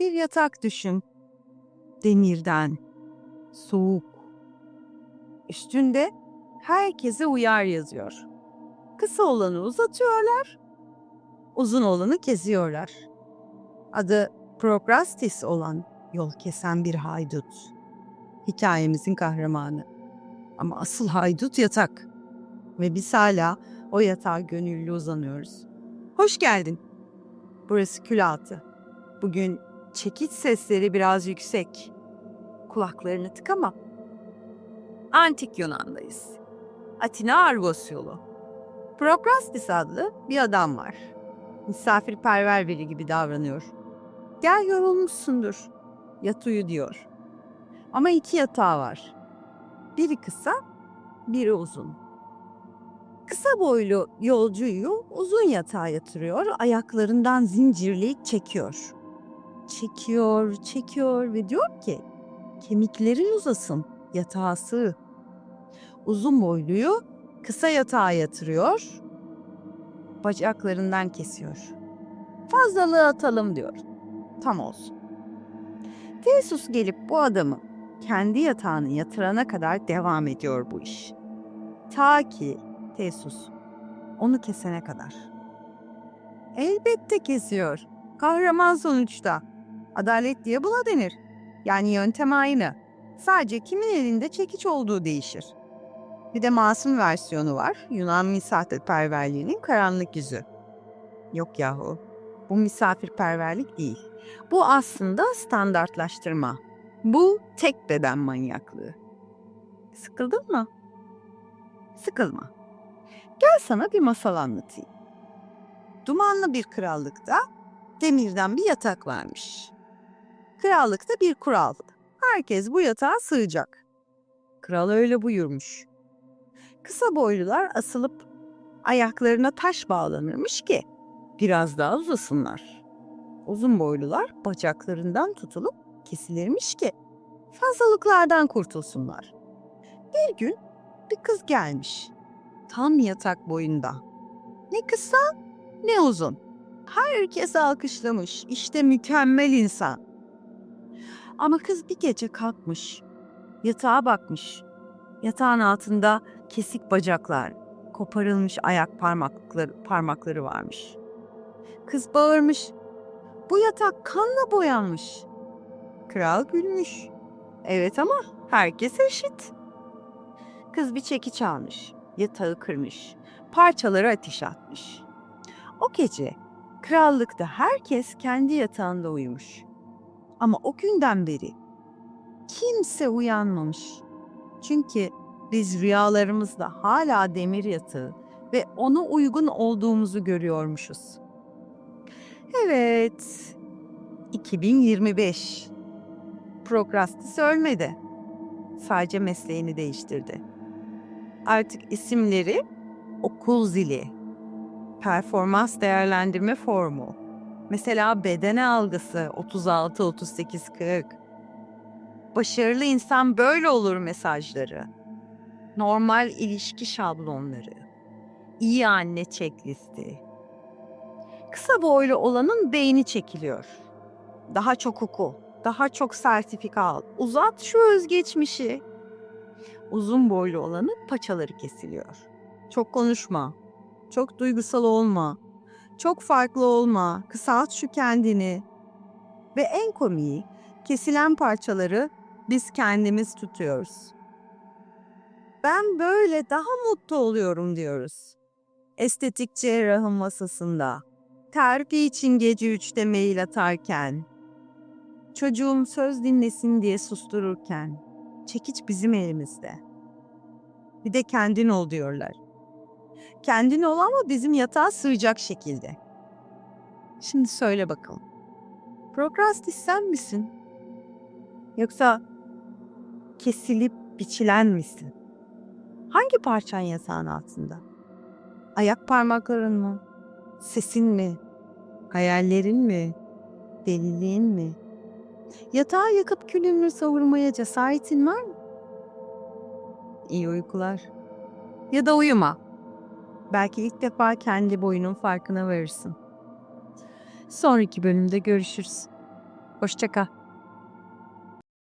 bir yatak düşün. Demirden, soğuk. Üstünde herkese uyar yazıyor. Kısa olanı uzatıyorlar, uzun olanı kesiyorlar. Adı Prokrastis olan yol kesen bir haydut. Hikayemizin kahramanı. Ama asıl haydut yatak. Ve biz hala o yatağa gönüllü uzanıyoruz. Hoş geldin. Burası kül altı. Bugün çekiç sesleri biraz yüksek. Kulaklarını tıkama. Antik Yunan'dayız. Atina Argos yolu. Prokrastis adlı bir adam var. Misafirperver biri gibi davranıyor. Gel yorulmuşsundur. Yat uyu diyor. Ama iki yatağı var. Biri kısa, biri uzun. Kısa boylu yolcuyu uzun yatağa yatırıyor, ayaklarından zincirleyip çekiyor. Çekiyor, çekiyor ve diyor ki, kemiklerin uzasın, yatağa sığ. Uzun boyluyu kısa yatağa yatırıyor, bacaklarından kesiyor. Fazlalığı atalım diyor. Tam olsun. Tesus gelip bu adamı kendi yatağına yatırana kadar devam ediyor bu iş. Ta ki Tesus onu kesene kadar. Elbette kesiyor. Kahraman sonuçta. Adalet diye buna denir. Yani yöntem aynı. Sadece kimin elinde çekiç olduğu değişir. Bir de masum versiyonu var. Yunan misafirperverliğinin karanlık yüzü. Yok yahu. Bu misafirperverlik değil. Bu aslında standartlaştırma. Bu tek beden manyaklığı. Sıkıldın mı? Sıkılma. Gel sana bir masal anlatayım. Dumanlı bir krallıkta demirden bir yatak varmış. Krallıkta bir kural. Herkes bu yatağa sığacak. Kral öyle buyurmuş. Kısa boylular asılıp ayaklarına taş bağlanırmış ki biraz daha uzasınlar. Uzun boylular bacaklarından tutulup kesilirmiş ki fazlalıklardan kurtulsunlar. Bir gün bir kız gelmiş. Tam yatak boyunda. Ne kısa ne uzun. Herkes alkışlamış. İşte mükemmel insan. Ama kız bir gece kalkmış. Yatağa bakmış. Yatağın altında kesik bacaklar, koparılmış ayak parmakları, parmakları varmış. Kız bağırmış. Bu yatak kanla boyanmış. Kral gülmüş. Evet ama herkes eşit. Kız bir çekiç almış. Yatağı kırmış. Parçaları ateş atmış. O gece krallıkta herkes kendi yatağında uyumuş. Ama o günden beri kimse uyanmamış. Çünkü biz rüyalarımızda hala demir yatağı ve ona uygun olduğumuzu görüyormuşuz. Evet, 2025. Prokrastis ölmedi. Sadece mesleğini değiştirdi. Artık isimleri okul zili, performans değerlendirme formu, mesela bedene algısı 36 38 40. Başarılı insan böyle olur mesajları. Normal ilişki şablonları. iyi anne checklisti. Kısa boylu olanın beyni çekiliyor. Daha çok oku, daha çok sertifika al. Uzat şu özgeçmişi. Uzun boylu olanın paçaları kesiliyor. Çok konuşma. Çok duygusal olma. Çok farklı olma. Kısalt şu kendini. Ve en komiği kesilen parçaları biz kendimiz tutuyoruz. Ben böyle daha mutlu oluyorum diyoruz. Estetik cerrahın masasında. Terfi için gece üçte mail atarken. Çocuğum söz dinlesin diye sustururken. Çekiç bizim elimizde. Bir de kendin ol diyorlar. Kendin ol ama bizim yatağa sığacak şekilde. Şimdi söyle bakalım. Prokrastis sen misin? Yoksa kesilip biçilen misin? Hangi parçan yatağın altında? Ayak parmakların mı? Sesin mi? Hayallerin mi? Deliliğin mi? Yatağı yakıp külünü savurmaya cesaretin var mı? İyi uykular. Ya da uyuma. Belki ilk defa kendi boyunun farkına varırsın. Sonraki bölümde görüşürüz. Hoşça kal.